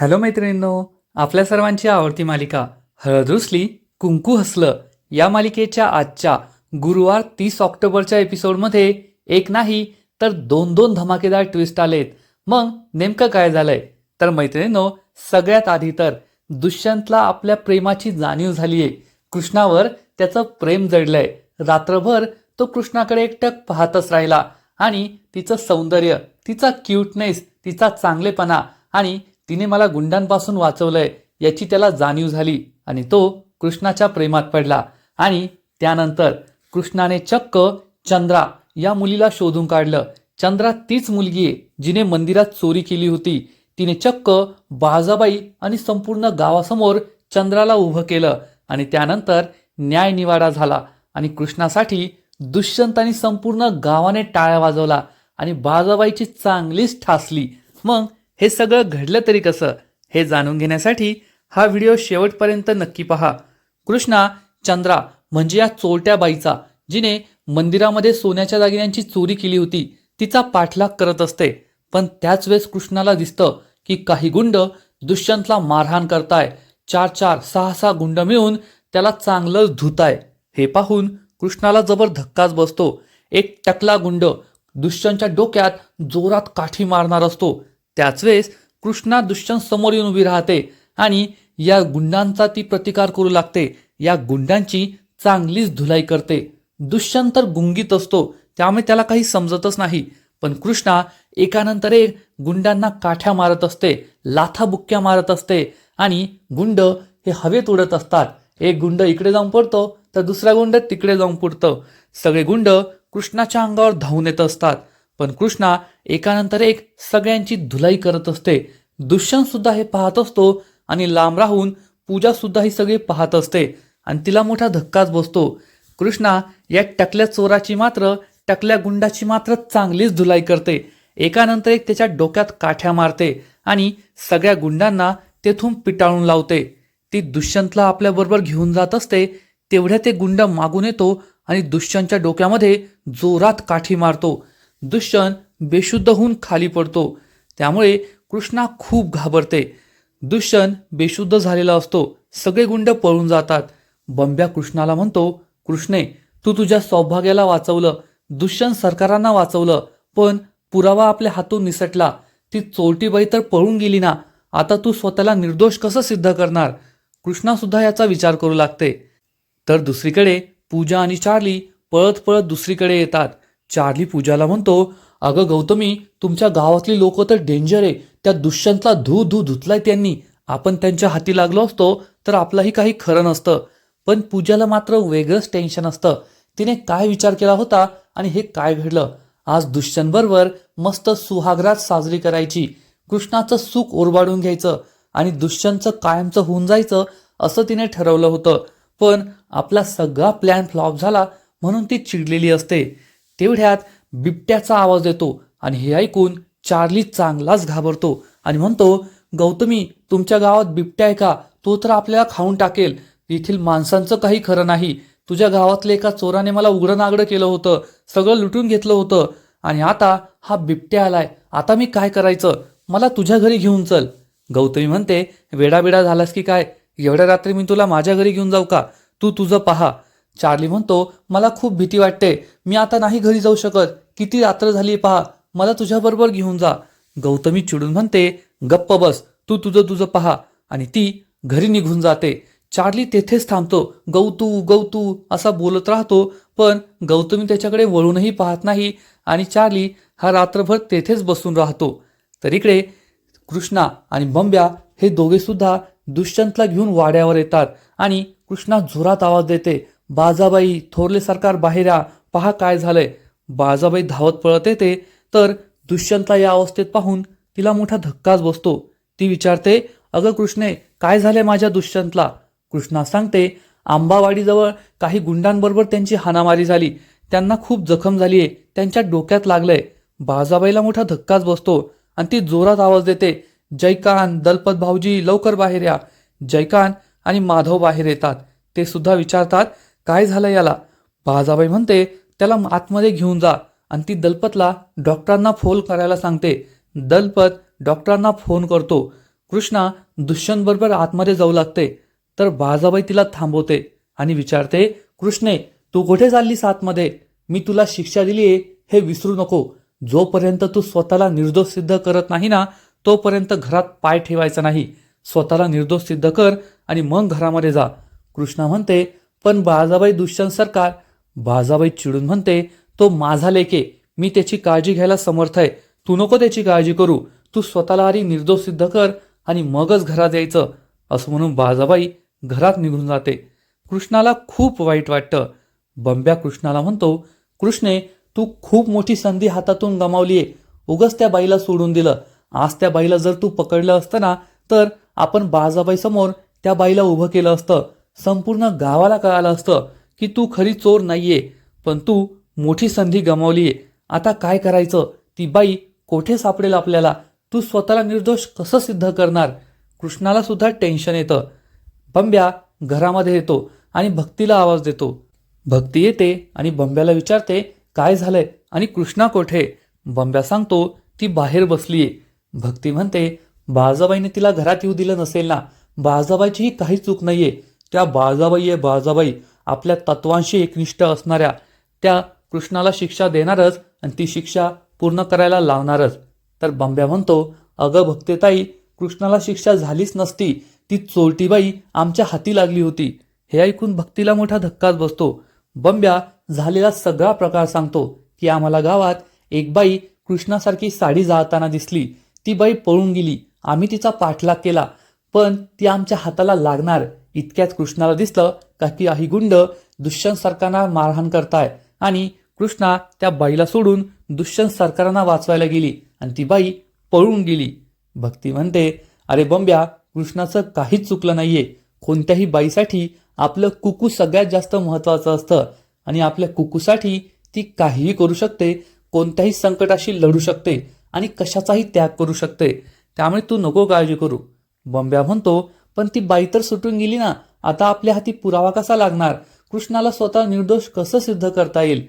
Hello मैत्रिणींनो आपल्या सर्वांची आवडती मालिका हळद रुसली कुंकू हसलं या मालिकेच्या आजच्या गुरुवार तीस ऑक्टोबरच्या एपिसोडमध्ये एक नाही तर दोन दोन धमाकेदार ट्विस्ट आलेत. मग नेमकं काय झालंय? तर मैत्रिणींनो सगळ्यात आधी तर दुष्यंतला आपल्या प्रेमाची जाणीव झालीये. कृष्णावर त्याचं प्रेम जडलंय. रात्रभर तो कृष्णाकडे एकटक पाहतच राहिला आणि तिचं सौंदर्य तिचा क्यूटनेस तिचा चांगलेपणा आणि तिने मला गुंडांपासून वाचवलंय याची त्याला जाणीव झाली आणि तो कृष्णाच्या प्रेमात पडला. आणि त्यानंतर कृष्णाने चक्क चंद्रा या मुलीला शोधून काढलं. चंद्रा तीच मुलगी आहे जिने मंदिरात चोरी केली होती. तिने चक्क बाजाबाई आणि संपूर्ण गावासमोर चंद्राला उभं केलं आणि त्यानंतर न्यायनिवाडा झाला आणि कृष्णासाठी दुष्यंत संपूर्ण गावाने टाळ्या वाजवला आणि बाजाबाईची चांगलीच ठासली. मग हे सगळं घडलं तरी कसं हे जाणून घेण्यासाठी हा व्हिडिओ शेवटपर्यंत नक्की पहा. कृष्णा चंद्रा म्हणजे या चोरट्या बाईचा जिने मंदिरामध्ये सोन्याच्या दागिन्यांची चोरी केली होती. तिचा पाठलाग करत असते. पण त्याच वेळेस कृष्णाला दिसतं की काही गुंड दुष्यंतला मारहाण करताय. चार चार सहा सहा गुंड मिळून त्याला चांगलंच धुताय. हे पाहून कृष्णाला जबर धक्काच बसतो. एक टकला गुंड दुष्यंतच्या डोक्यात जोरात काठी मारणार असतो. त्याच वेळेस कृष्णा दुष्यंत समोर येऊन उभी राहते आणि या गुंडांचा ती प्रतिकार करू लागते. या गुंडांची चांगलीच धुलाई करते. दुष्यंत तर गुंगीत असतो त्यामुळे त्याला काही समजतच नाही. पण कृष्णा एकानंतर एक गुंडांना काठ्या मारत असते लाथाबुक्क्या मारत असते आणि गुंड हे हवेत उडत असतात. एक गुंड इकडे जाऊन पडतो तर दुसरा गुंड तिकडे जाऊन पुरतं. सगळे गुंड कृष्णाच्या अंगावर धावून येत असतात. पण कृष्णा एकानंतर एक सगळ्यांची धुलाई करत असते. दुष्यंत सुद्धा हे पाहत असतो आणि लांब राहून पूजा सुद्धा ही सगळी पाहत असते आणि तिला मोठा धक्काच बसतो. कृष्णा या टकल्या चोराची मात्र टकल्या गुंडाची मात्र चांगलीच धुलाई करते. एकानंतर एक त्याच्या डोक्यात काठ्या मारते आणि सगळ्या गुंडांना तेथून पिटाळून लावते. ती दुष्यंतला आपल्याबरोबर घेऊन जात असते तेवढ्या ते गुंड मागून येतो आणि दुष्यंतच्या डोक्यामध्ये जोरात काठी मारतो. दुष्यंत बेशुद्ध होऊन खाली पडतो. त्यामुळे कृष्णा खूप घाबरते. दुष्यंत बेशुद्ध झालेला असतो. सगळे गुंड पळून जातात. बंब्या कृष्णाला म्हणतो कृष्णे तू तुझ्या सौभाग्याला वाचवलं. दुष्यंत सरकारांना वाचवलं. पण पुरावा आपल्या हातून निसटला. ती चोरटी बाई तर पळून गेली ना. आता तू स्वतःला निर्दोष कसं सिद्ध करणार कृष्णा सुद्धा याचा विचार करू लागते. तर दुसरीकडे पूजा आणि चार्ली पळत पळत दुसरीकडे येतात. चार्ली पूजाला म्हणतो अगं गौतमी तुमच्या गावातली लोक तर डेंजर आहे. त्या दुष्यंतला धू धू धुतलाय त्यांनी. आपण त्यांच्या हाती लागलो असतो तर आपलंही काही खरं नसतं. पण पूजाला मात्र वेगळंच टेन्शन असतं. तिने काय विचार केला होता आणि हे काय घडलं? आज दुष्यंतबरोबर मस्त सुहागरात साजरी करायची. कृष्णाचं सुख ओरबाडून घ्यायचं आणि दुष्यंतचं कायमचं होऊन जायचं असं तिने ठरवलं होतं. पण आपला सगळा प्लॅन फ्लॉप झाला म्हणून ती चिडलेली असते. तेवढ्यात बिबट्याचा आवाज येतो आणि हे ऐकून चार्ली चांगलाच घाबरतो आणि म्हणतो गौतमी तुमच्या गावात बिबट्या आहे का? तो तर आपल्याला खाऊन टाकेल. येथील माणसांचं काही खरं नाही. तुझ्या गावातल्या एका चोराने मला उघडं नागडं केलं होतं. सगळं लुटून घेतलं होतं. आणि आता हा बिबट्या आलाय. आता मी काय करायचं? मला तुझ्या घरी घेऊन चल. गौतमी म्हणते वेडाबिडा झालास की काय? एवढ्या रात्री मी तुला माझ्या घरी घेऊन जाऊ का? तू तुझं पहा. चार्ली म्हणतो मला खूप भीती वाटते. मी आता नाही घरी जाऊ शकत. किती रात्र झाली पहा. मला तुझ्याबरोबर घेऊन जा. गौतमी चिडून म्हणते गप्प बस. तू तुझं तुझं पहा. आणि ती घरी निघून जाते. चार्ली तेथेच थांबतो. गौतू गौतू असा बोलत राहतो. पण गौतमी त्याच्याकडे वळूनही पाहत नाही. आणि चार्ली हा रात्रभर तेथेच बसून राहतो. तर इकडे कृष्णा आणि बंब्या हे दोघेसुद्धा दुष्यंतला घेऊन वाड्यावर येतात. आणि कृष्णा जोरात आवाज देते बाजाबाई थोरले सरकार बाहेरा पहा काय झालंय. बाजाबाई धावत पळत येते तर दुष्यंतला या अवस्थेत पाहून तिला मोठा धक्काच बसतो. ती विचारते अगं कृष्णे काय झालंय माझ्या दुष्यंतला? कृष्णा सांगते आंबावाडीजवळ काही गुंडांबरोबर त्यांची हाणामारी झाली. त्यांना खूप जखम झाली आहे त्यांच्या डोक्यात लागलंय. बाजाबाईला मोठा धक्काच बसतो आणि ती जोरात आवाज देते जयकान दलपत भाऊजी लवकर बाहेर या. जयकान आणि माधव बाहेर येतात. ते सुद्धा विचारतात काय झालं याला? बाजाबाई म्हणते त्याला आतमध्ये घेऊन जा. आणि ती दलपतला डॉक्टरांना फोन करायला सांगते. दलपत डॉक्टरांना फोन करतो. कृष्णा दुष्यंतबरोबर आतमध्ये जाऊ लागते. तर बाजाबाई तिला थांबवते आणि विचारते कृष्णे तू कुठे चाललीस आतमध्ये? मी तुला शिक्षा दिलीये हे विसरू नको. जोपर्यंत तू स्वतःला निर्दोष सिद्ध करत नाही ना तोपर्यंत घरात पाय ठेवायचा नाही. स्वतःला निर्दोष सिद्ध कर आणि मग घरामध्ये जा. कृष्णा म्हणते पण बाळाबाई दुष्यंत सरकार बाजाबाई चिडून म्हणते तो माझा लेके मी त्याची काळजी घ्यायला समर्थ आहे. तू नको त्याची काळजी करू. तू स्वतःला आधी निर्दोष सिद्ध कर आणि मगच घरात यायचं. असं म्हणून बाजाबाई घरात निघून जाते. कृष्णाला खूप वाईट वाटतं. बंब्या कृष्णाला म्हणतो कृष्णे तू खूप मोठी संधी हातातून गमावलीये. उगच त्या बाईला सोडून दिलं. आज त्या बाईला जर तू पकडलं असतं ना तर आपण बाळाबाई समोर त्या बाईला उभं केलं असतं. संपूर्ण गावाला कळालं असतं की तू खरी चोर नाहीये पण तू मोठी संधी गमावलीये. आता काय करायचं? ती बाई कोठे सापडेल आपल्याला? तू स्वतःला निर्दोष कसं सिद्ध करणार? कृष्णाला सुद्धा टेन्शन येतं. बंब्या घरामध्ये येतो आणि भक्तीला आवाज देतो. भक्ती येते आणि बंब्याला विचारते काय झालंय? आणि कृष्णा कोठे? बंब्या सांगतो ती बाहेर बसलीये. भक्ती म्हणते बाळजाबाईने तिला घरात येऊ दिलं नसेल ना? बाळजाबाईचीही काही चूक नाहीये. त्या बाळजाबाई आहे बाळजाबाई आपल्या तत्वांशी एकनिष्ठ असणाऱ्या त्या कृष्णाला शिक्षा देणारच आणि ती शिक्षा पूर्ण करायला लावणारच. तर बंब्या म्हणतो अगं भक्तेताई कृष्णाला शिक्षा झालीच नसती. ती चोरटीबाई आमच्या हाती लागली होती. हे ऐकून भक्तीला मोठा धक्काच बसतो. बंब्या झालेला सगळा प्रकार सांगतो की आम्हाला गावात एक बाई कृष्णासारखी साडी जाळताना दिसली. ती बाई पळून गेली. आम्ही तिचा पाठलाग केला पण ती आमच्या हाताला लागणार. इतक्यात कृष्णाला दिसलं का की काही गुंड दुष्यंत सरकारांना मारहाण करताय. आणि कृष्णा त्या बाईला सोडून दुष्यंत सरकारांना वाचवायला गेली. आणि ती बाई पळून गेली. भक्ती म्हणते अरे बंब्या कृष्णाचं काहीच चुकलं नाहीये. कोणत्याही बाईसाठी आपलं कुकू सगळ्यात जास्त महत्वाचं असतं. आणि आपल्या कुकूसाठी ती काहीही करू शकते कोणत्याही संकटाशी लढू शकते आणि कशाचाही त्याग करू शकते. त्यामुळे तू नको काळजी करू. बंब्या म्हणतो पण ती बाई तर सुटून गेली ना. आता आपल्या हाती पुरावा कसा लागणार? कृष्णाला स्वतः निर्दोष कसं सिद्ध करता येईल?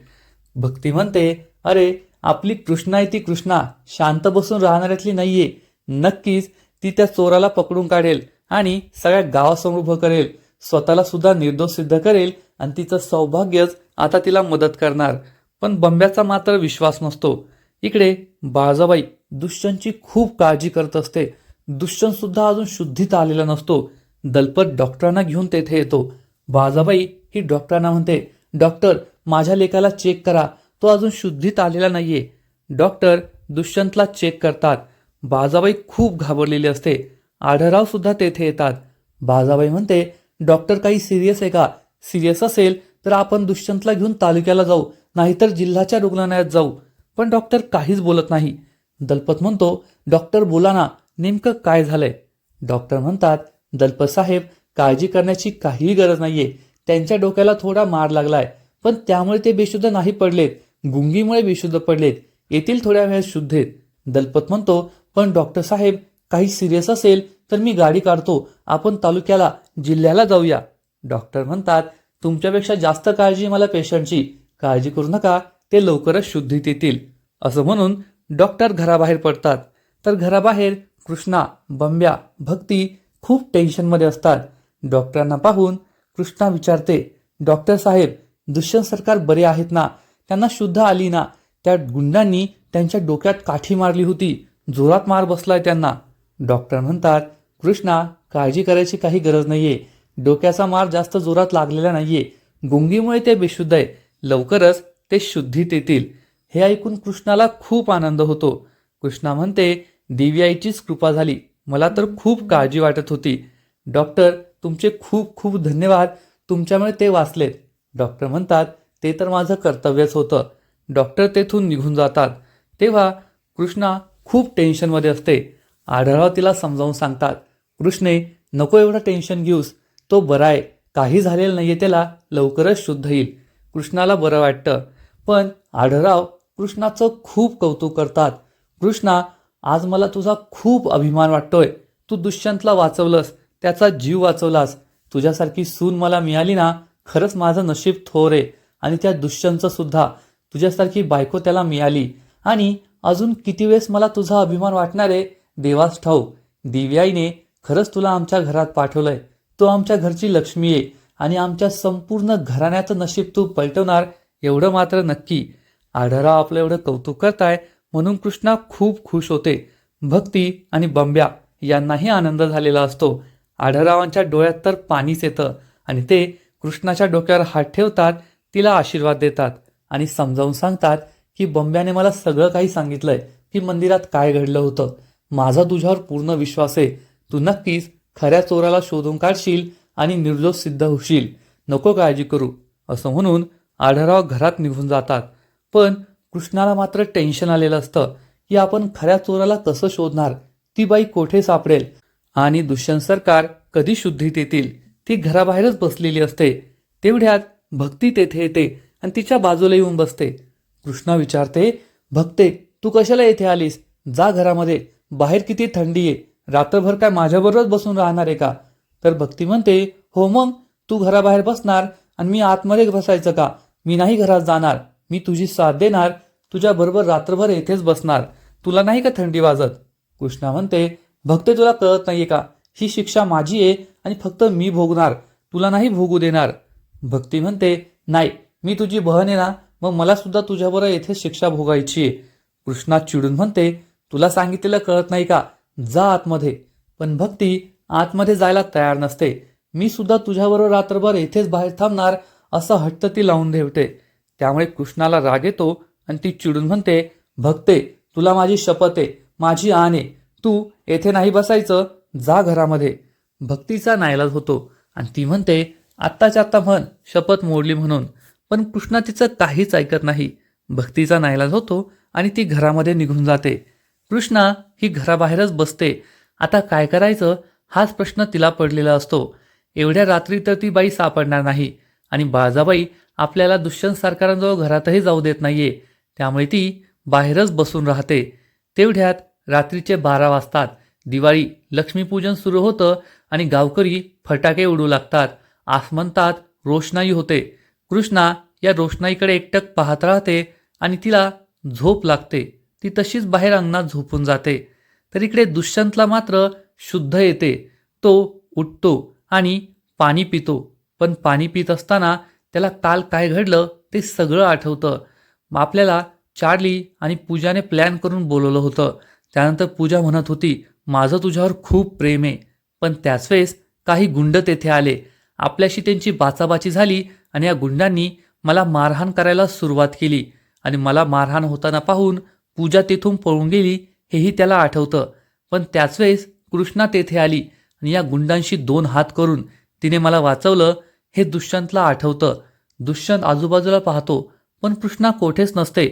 भक्ती म्हणते अरे आपली कृष्णा आहे ती कृष्णा. शांत बसून राहणाऱ्यातली नाहीये. नक्कीच ती त्या चोराला पकडून काढेल आणि सगळ्या गावासमोर उभं करेल. स्वतःला सुद्धा निर्दोष सिद्ध करेल आणि तिचं सौभाग्यच आता तिला मदत करणार. पण बंब्याचा मात्र विश्वास नसतो. इकडे बाळजाबाई दुष्यंतची खूप काळजी करत असते. दुष्यंत सुद्धा अजून शुद्धीत आलेला नसतो. दलपत डॉक्टरांना घेऊन तेथे येतो. बाजाबाई ही डॉक्टरांना म्हणते डॉक्टर माझ्या लेकाला चेक करा. तो अजून शुद्धीत आलेला नाहीये. डॉक्टर दुष्यंतला चेक करतात. बाजाबाई खूप घाबरलेली असते. आढळराव सुद्धा तेथे येतात. बाजाबाई म्हणते डॉक्टर काही सिरियस आहे का? सिरियस असेल तर आपण दुष्यंतला घेऊन तालुक्याला जाऊ नाहीतर जिल्ह्याच्या रुग्णालयात जाऊ. पण डॉक्टर काहीच बोलत नाही. दलपत म्हणतो डॉक्टर बोला ना. नेमकं काय झालंय? डॉक्टर म्हणतात दलपत साहेब काळजी करण्याची काहीही गरज नाहीये. त्यांच्या डोक्याला थोडा मार लागलाय. पण त्यामुळे ते बेशुद्ध नाही पडलेत. गुंगीमुळे बेशुद्ध पडलेत. येतील थोड्या वेळात शुद्ध आहेत दलपत म्हणतो पण डॉक्टर साहेब काही सिरियस असेल तर मी गाडी काढतो. आपण तालुक्याला जिल्ह्याला जाऊया. डॉक्टर म्हणतात तुमच्यापेक्षा जास्त काळजी मला पेशंटची. काळजी करू नका. ते लवकरच शुद्धीत येतील. असं म्हणून डॉक्टर घराबाहेर पडतात. तर घराबाहेर कृष्णा बंब्या भक्ती खूप टेन्शनमध्ये असतात. डॉक्टरांना पाहून कृष्णा विचारते डॉक्टर साहेब दुष्यंत सरकार बरे आहेत ना? त्यांना शुद्ध आली ना? त्या गुंडांनी त्यांच्या डोक्यात काठी मारली होती. जोरात मार बसलाय त्यांना. डॉक्टर म्हणतात कृष्णा काळजी करायची काही गरज नाहीये. डोक्याचा मार जास्त जोरात लागलेला नाहीये. गुंगीमुळे ते बेशुद्ध आहे. लवकरच ते शुद्धीत येतील. हे ऐकून कृष्णाला खूप आनंद होतो. कृष्णा म्हणते देवी आईचीच कृपा झाली. मला तर खूप काळजी वाटत होती. डॉक्टर तुमचे खूप खूप धन्यवाद. तुमच्यामुळे ते वाचलेत. डॉक्टर म्हणतात ते तर माझं कर्तव्यच होतं. डॉक्टर तेथून निघून जातात. तेव्हा कृष्णा खूप टेन्शनमध्ये असते. आढळवा तिला समजावून सांगतात कृष्णे नको एवढं टेन्शन घेऊस. तो बरा आहे. काही झालेलं आहे त्याला. लवकरच शुद्ध येईल. कृष्णाला बरं वाटतं. पण आढळराव कृष्णाचं खूप कौतुक करतात. कृष्णा आज मला तुझा खूप अभिमान वाटतोय. तू दुष्यंतला वाचवलंस त्याचा जीव वाचवलास. तुझ्यासारखी सून मला मिळाली ना खरंच माझं नशीब थोर आहे. आणि त्या दुष्यंतचं सुद्धा तुझ्यासारखी बायको त्याला मिळाली. आणि अजून किती वेळेस मला तुझा अभिमान वाटणार आहे देवास ठाऊ दिव्याईने खरंच तुला आमच्या घरात पाठवलंय. तू आमच्या घरची लक्ष्मी आहे. आणि आमच्या संपूर्ण घराण्याचं नशीब तू पलटवणार एवढं मात्र नक्की. आढराव आपलं एवढं कौतुक करताय म्हणून कृष्णा खूप खुश होते. भक्ती आणि बंब्या यांनाही आनंद झालेला असतो. आढळरावांच्या डोळ्यात तर पाणीच येतं आणि ते कृष्णाच्या डोक्यावर हात ठेवतात तिला आशीर्वाद देतात आणि समजावून सांगतात की बंब्याने मला सगळं काही सांगितलंय की मंदिरात काय घडलं होतं. माझा तुझ्यावर पूर्ण विश्वास आहे. तू नक्कीच खऱ्या चोराला शोधून काढशील आणि निर्दोष सिद्ध होशील. नको काळजी करू असं म्हणून आढळराव घरात निघून जातात. पण कृष्णाला मात्र टेन्शन आलेलं असतं की आपण खऱ्या चोराला कसं शोधणार? ती बाई कोठे सापडेल? आणि दुष्यंत सरकार कधी शुद्धीत येतील? ती घराबाहेरच बसलेली असते. तेवढ्यात भक्ती तेथे येते आणि तिच्या बाजूला येऊन बसते. कृष्णा विचारते भक्ते तू कशाला येथे आलीस? जा घरामध्ये. बाहेर किती थंडी आहे. रात्रभर काय माझ्याबरोबरच बसून राहणार आहे का? तर भक्ती म्हणते हो मग तू घराबाहेर बसणार आणि मी आतमध्ये बसायचं का? मी नाही घरात जाणार. मी तुझी साथ देणार तुझ्या बरोबर रात्रभर येथेच बसणार तुला नाही का थंडी वाजत? कृष्णा म्हणते भक्ते तुला कळत नाहीये का? ही शिक्षा माझी आहे आणि फक्त मी भोगणार तुला नाही भोगू देणार. भक्ती म्हणते नाही मी तुझी बहन आहे ना मग मला सुद्धा तुझ्याबरोबर येथे शिक्षा भोगायची आहे. कृष्णा चिडून म्हणते तुला सांगितलेलं कळत नाही का? जा आतमध्ये. पण भक्ती आतमध्ये जायला तयार नसते. मी सुद्धा तुझ्याबरोबर रात्रभर येथेच बाहेर थांबणार असं हट्ट ती लावून ठेवते. त्यामुळे कृष्णाला राग येतो आणि ती चिडून म्हणते भक्ते तुला माझी शपथ आहे माझी आणे तू येथे नाही बसायचं जा घरामध्ये. भक्तीचा नायलाज होतो आणि ती म्हणते आत्ताच्या आत्ता म्हण शपथ मोडली म्हणून. पण कृष्णा तिचं काहीच ऐकत नाही. भक्तीचा नायलाज होतो आणि ती घरामध्ये निघून जाते. कृष्णा ही घराबाहेरच बसते. आता काय करायचं? हाच प्रश्न तिला पडलेला असतो. एवढ्या रात्री तर ती बाई सापडणार नाही आणि बाळजाबाई आपल्याला दुष्यंत सरकारांजवळ घरातही जाऊ देत नाहीये. त्यामुळे ती बाहेरच बसून राहते. तेवढ्यात रात्रीचे बारा वाजतात. दिवाळी लक्ष्मीपूजन सुरू होतं आणि गावकरी फटाके उडू लागतात. आसमंतात रोषणाई होते. कृष्णा या रोषणाईकडे एकटक पाहत राहते आणि तिला झोप लागते. ती तशीच बाहेर अंगणात झोपून जाते. तर इकडे दुष्यंतला मात्र शुद्ध येते. तो उठतो आणि पाणी पितो. पण पाणी पित असताना त्याला काल काय घडलं ते सगळं आठवतं. मग आपल्याला चार्ली आणि पूजाने प्लॅन करून बोलवलं होतं. त्यानंतर पूजा म्हणत होती माझं तुझ्यावर खूप प्रेम आहे. पण त्याच वेळेस काही गुंड तेथे आले. आपल्याशी त्यांची बाचाबाची झाली आणि या गुंडांनी मला मारहाण करायला सुरुवात केली. आणि मला मारहाण होताना पाहून पूजा तेथून पळून गेली हेही त्याला आठवतं. पण त्याच वेळेस कृष्णा तेथे आली आणि या गुंडांशी दोन हात करून तिने मला वाचवलं हे दुष्यंतला आठवतं. दुष्यंत आजूबाजूला पाहतो पण कृष्णा कोठेच नसते.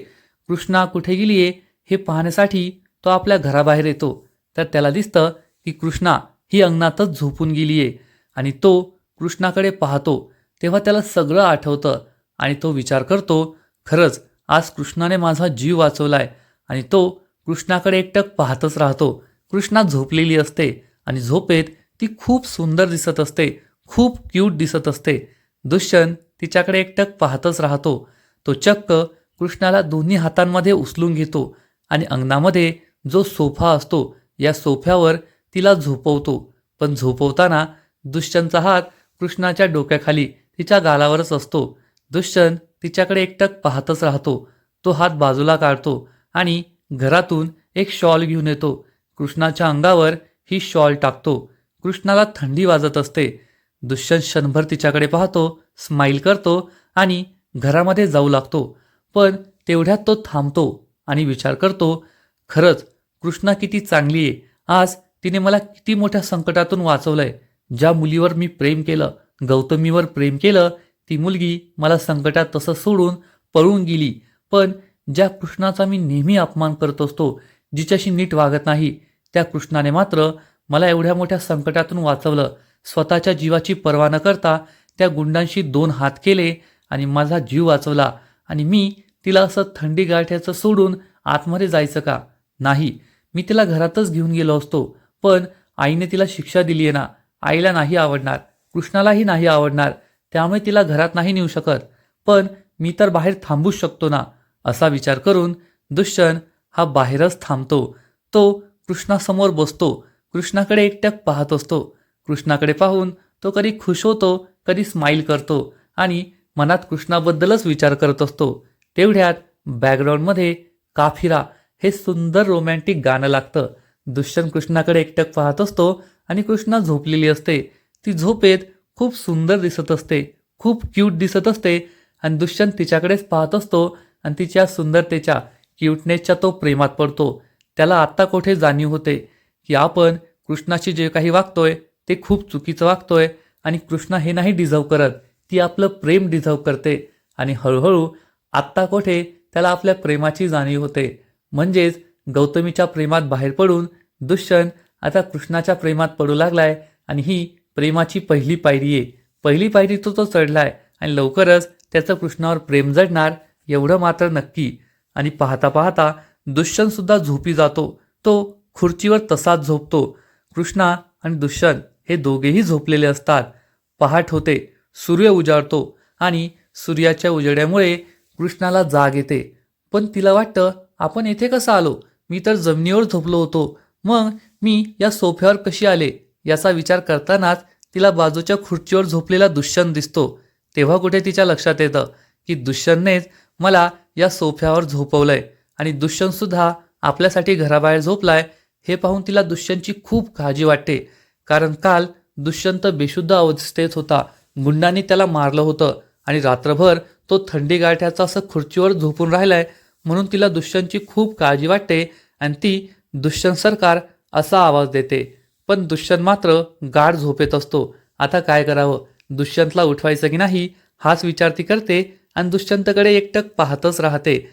कृष्णा कुठे गेलीये हे पाहण्यासाठी तो आपल्या घराबाहेर येतो. तर त्याला दिसतं की कृष्णा ही अंगणातच झोपून गेलीये आणि तो कृष्णाकडे पाहतो. तेव्हा त्याला सगळं आठवतं आणि तो विचार करतो खरंच आज कृष्णाने माझा जीव वाचवलाय. आणि तो कृष्णाकडे एकटक पाहतच राहतो. कृष्णा झोपलेली असते आणि झोपेत ती खूप सुंदर दिसत असते. खूप क्यूट दिसत असते. दुष्यंत तिच्याकडे एकटक पाहतच राहतो. तो चक्क कृष्णाला दोन्ही हातांमध्ये उचलून घेतो आणि अंगणामध्ये जो सोफा असतो या सोफ्यावर तिला झोपवतो. पण झोपवताना दुष्यंतचा हात कृष्णाच्या डोक्याखाली तिच्या गालावरच असतो. दुष्यंत तिच्याकडे एकटक पाहतच राहतो. तो हात बाजूला काढतो आणि घरातून एक शॉल घेऊन येतो. कृष्णाच्या अंगावर ही शॉल टाकतो. कृष्णाला थंडी वाजत असते. दुष्यंत क्षणभर तिच्याकडे पाहतो स्माईल करतो आणि घरामध्ये जाऊ लागतो. पण तेवढ्यात तो थांबतो आणि विचार करतो खरंच कृष्णा किती चांगली आहे. आज तिने मला किती मोठ्या संकटातून वाचवलंय. ज्या मुलीवर मी प्रेम केलं गौतमीवर प्रेम केलं ती मुलगी मला संकटात तसं सोडून पळून गेली. पण ज्या कृष्णाचा मी नेहमी अपमान करत असतो जिच्याशी नीट वागत नाही त्या कृष्णाने मात्र मला एवढ्या मोठ्या संकटातून वाचवलं. स्वतःच्या जीवाची पर्वा न करता त्या गुंडांशी दोन हात केले आणि माझा जीव वाचवला आणि मी तिला असं थंडी गाठ्याचं सोडून आतमध्ये जायचं का? नाही मी तिला घरातच घेऊन गेलो असतो पण आईने तिला शिक्षा दिली आहे ना. आईला नाही आवडणार कृष्णालाही नाही आवडणार त्यामुळे तिला घरात नाही नेऊ शकत. पण मी तर बाहेर थांबूच शकतो ना असा विचार करून दुष्यंत हा बाहेरच थांबतो. तो कृष्णासमोर बसतो कृष्णाकडे एकट्याक पाहत असतो. कृष्णाकडे पाहून तो कधी खुश होतो कधी स्माईल करतो आणि मनात कृष्णाबद्दलच विचार करत असतो. तेवढ्यात बॅकग्राऊंडमध्ये काफिरा हे सुंदर रोमॅन्टिक गाणं लागतं. दुष्यंत कृष्णाकडे एकटक पाहत असतो आणि कृष्णा झोपलेली असते. ती झोपेत खूप सुंदर दिसत असते खूप क्यूट दिसत असते आणि दुष्यंत तिच्याकडेच पाहत असतो आणि तिच्या सुंदरतेच्या क्यूटनेसच्या तो प्रेमात पडतो. त्याला आत्ता कोठे जाणीव होते? की आपण कृष्णाशी जे काही वागतोय ते खूप चुकीचं वागतोय आणि कृष्णा हे नाही डिझर्व करत. ती आपलं प्रेम डिझर्व करते. आणि हळूहळू आत्ता कोठे त्याला आपल्या प्रेमाची जाणीव होते. म्हणजेच गौतमीच्या प्रेमात बाहेर पडून दुष्यंत आता कृष्णाच्या प्रेमात पडू लागलाय आणि ही प्रेमाची पहिली पायरी आहे. पहिली पायरी तो तो चढलाय आणि लवकरच त्याचं कृष्णावर प्रेम जडणार एवढं मात्र नक्की. आणि पाहता पाहता दुष्यंत सुद्धा झोपी जातो. तो खुर्चीवर तसाच झोपतो. कृष्णा आणि दुष्यंत हे दोघेही झोपलेले असतात. पहाट होते सूर्य उजाडतो आणि सूर्याच्या उजेड्यामुळे कृष्णाला जाग येते. पण तिला वाटतं आपण येथे कसं आलो? मी तर जमिनीवर झोपलो होतो. मग मी या सोफ्यावर कशी आले? याचा विचार करतानाच तिला बाजूच्या खुर्चीवर झोपलेला दुष्यंत दिसतो. तेव्हा कुठे तिच्या लक्षात येतं की दुष्यंतनेच मला या सोफ्यावर झोपवलंय आणि दुष्यंतसुद्धा आपल्यासाठी घराबाहेर झोपलाय हे पाहून तिला दुष्यंतची खूप काळजी वाटते. कारण काल दुष्यंत बेशुद्ध अवस्थेत होता. गुंडांनी त्याला मारलं होतं आणि रात्रभर तो थंडी गाठ्याचा असं खुर्चीवर झोपून राहिलाय म्हणून तिला दुष्यंतची खूप काळजी वाटते आणि ती दुष्यंत सरकार असा आवाज देते. पण दुष्यंत मात्र गाढ झोपेत असतो. आता काय करावं? दुष्यंतला उठवायचं की नाही हाच विचार ती करते आणि दुष्यंतकडे एकटक पाहतच राहते.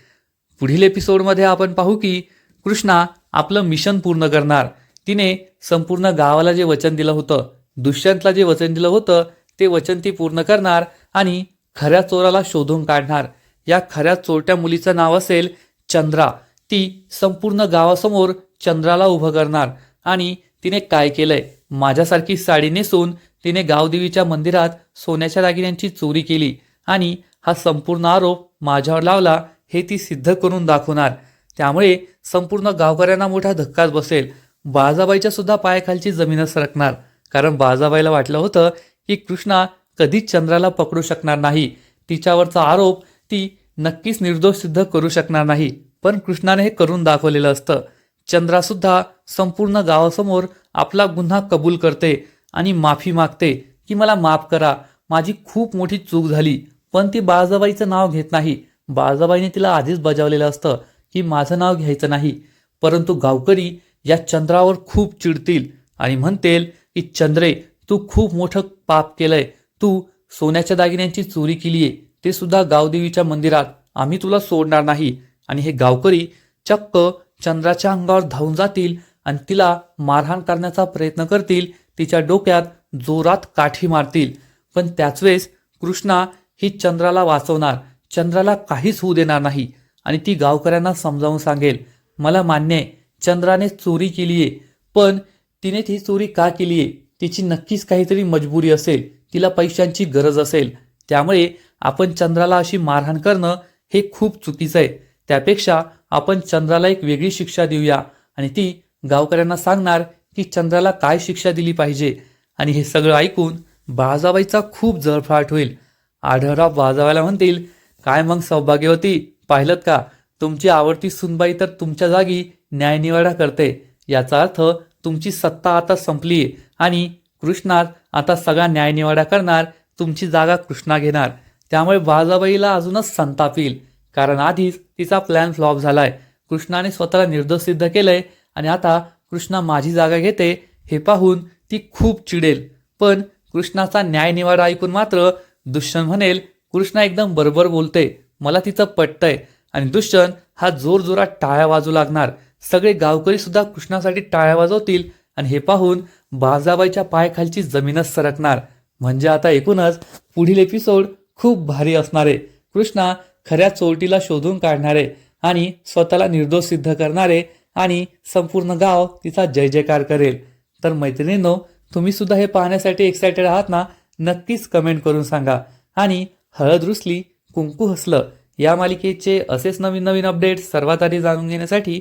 पुढील एपिसोडमध्ये आपण पाहू की कृष्णा आपलं मिशन पूर्ण करणार. तिने संपूर्ण गावाला जे वचन दिलं होतं दुष्यंतला जे वचन दिलं होतं ते वचन ती पूर्ण करणार आणि खऱ्या चोराला शोधून काढणार. या खऱ्या चोरट्या मुलीचं नाव असेल चंद्रा. ती संपूर्ण गावासमोर चंद्राला उभं करणार आणि तिने काय केलंय? माझ्यासारखी साडी नेसून तिने गावदेवीच्या मंदिरात सोन्याच्या दागिन्यांची चोरी केली आणि हा संपूर्ण आरोप माझ्यावर लावला हे ती सिद्ध करून दाखवणार. त्यामुळे संपूर्ण गावकऱ्यांना मोठा धक्काच बसेल. बाजाबाईच्या सुद्धा पायाखालची जमीनच सरकणार. कारण बाजाबाईला वाटलं होतं की कृष्णा कधीच चंद्राला पकडू शकणार नाही. तिच्यावरचा आरोप ती नक्कीच निर्दोष सिद्ध करू शकणार नाही. पण कृष्णाने हे करून दाखवलेलं असतं. चंद्रासुद्धा संपूर्ण गावासमोर आपला गुन्हा कबूल करते आणि माफी मागते की मला माफ करा माझी खूप मोठी चूक झाली. पण ती बाळजाबाईचं नाव घेत नाही. बाळजाबाईने तिला आधीच बजावलेलं असतं की माझं नाव घ्यायचं नाही. परंतु गावकरी या चंद्रावर खूप चिडतील आणि म्हणतील की चंद्रे तू खूप मोठं पाप केलंय. तू सोन्याच्या दागिन्यांची चोरी केलीये. ते सुद्धा गावदेवीच्या मंदिरात. आम्ही तुला सोडणार नाही. आणि हे गावकरी चक्क चंद्राच्या अंगावर धावून जातील आणि तिला मारहाण करण्याचा प्रयत्न करतील. तिच्या डोक्यात जोरात काठी मारतील. पण त्याच वेळेस कृष्णा ही चंद्राला वाचवणार. चंद्राला काहीच होऊ देणार नाही. आणि ती गावकऱ्यांना समजावून सांगेल मला मान्य आहे चंद्राने चोरी केली आहे. पण तिने ती चोरी का केली आहे? तिची नक्कीच काहीतरी मजबुरी असेल. तिला पैशांची गरज असेल. त्यामुळे आपण चंद्राला अशी मारहाण करणं हे खूप चुकीचं आहे. त्यापेक्षा आपण चंद्राला एक वेगळी शिक्षा देऊया. आणि ती गावकऱ्यांना सांगणार की चंद्राला काय शिक्षा दिली पाहिजे. आणि हे सगळं ऐकून बाळाजाबाईचा खूप जळफळाट होईल. आढळराव बाळाजाबाईला म्हणतील काय मग सौभाग्यवती पाहिलं का? तुमची आवडती सुनबाई तर तुमच्या जागी न्यायनिवाडा करते. याचा अर्थ तुमची सत्ता आता संपली आणि कृष्णात आता सगळा न्यायनिवाडा करणार तुमची जागा कृष्णा घेणार. त्यामुळे बाजाबाईला अजूनच संताप येईल. कारण आधीच तिचा प्लॅन फ्लॉप झालाय. कृष्णाने स्वतःला निर्दोष सिद्ध केलंय आणि आता कृष्णा माझी जागा घेते हे पाहून ती खूप चिडेल. पण कृष्णाचा न्यायनिवाडा ऐकून मात्र दुष्यंत म्हणेल कृष्णा एकदम बरोबर बोलते. मला तिचं पटतंय. आणि दुष्यंत हा जोरजोरात टाळ्या वाजू लागणार. सगळे गावकरी सुद्धा कृष्णासाठी टाळ्या वाजवतील आणि हे पाहून बाजाबाईच्या पायाखालची जमीनच सरकणार. म्हणजे आता एकूणच पुढील एपिसोड खूप भारी असणार आहे. कृष्णा खऱ्या चोरटीला शोधून काढणारे आणि स्वतःला निर्दोष सिद्ध करणारे आणि संपूर्ण गाव तिचा जय जयकार करेल. तर मैत्रिणींनो तुम्ही सुद्धा हे पाहण्यासाठी एक्सायटेड आहात ना? नक्कीच कमेंट करून सांगा. आणि हळद रुसली कुंकू हसलं या मालिकेचे असेच नवीन नवीन अपडेट्स सर्वात आधी जाणून घेण्यासाठी